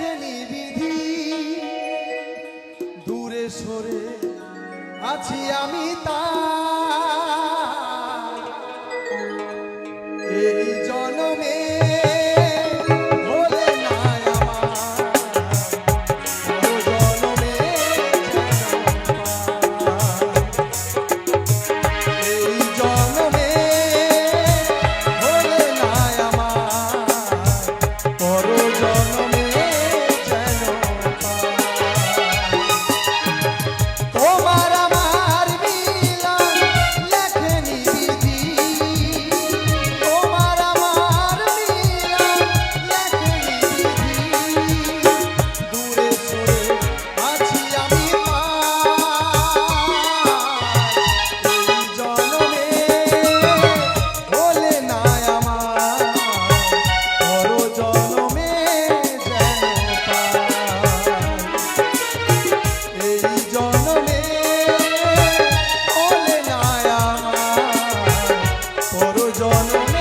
লেখনি বিধি। দূরে সরে আছি আমি তা yo no me